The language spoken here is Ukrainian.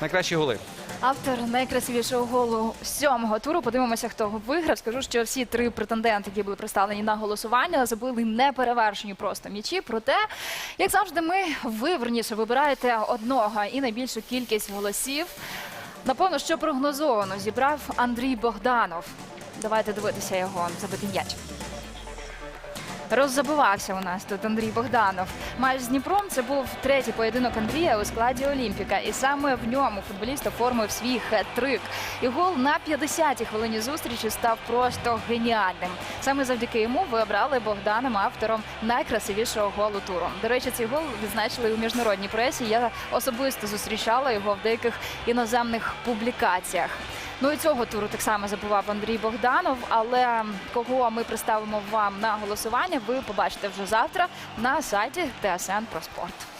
найкращі голи. Автор найкрасивішого голу сьомого туру. Подивимося, хто виграв. Скажу, що всі три претенденти, які були представлені на голосування, забили неперевершені просто м'ячі. Проте, як завжди, ми ви верніше вибираєте одного і найбільшу кількість голосів. Напевно, що прогнозовано зібрав Андрій Богданов. Давайте дивитися його забитий м'яч. Роззабивався у нас тут Андрій Богданов. Матч з Дніпром це був третій поєдинок Андрія у складі Олімпіка. І саме в ньому футболіст оформив свій хет-трик. І гол на 50-й хвилині зустрічі став просто геніальним. Саме завдяки йому ви обрали Богданом автором найкрасивішого голу туру. До речі, цей гол відзначили у міжнародній пресі. Я особисто зустрічала його в деяких іноземних публікаціях. Ну і цього туру так само забував Андрій Богданов. Але кого ми представимо вам на голосування, ви побачите вже завтра на сайті ТСН про спорт.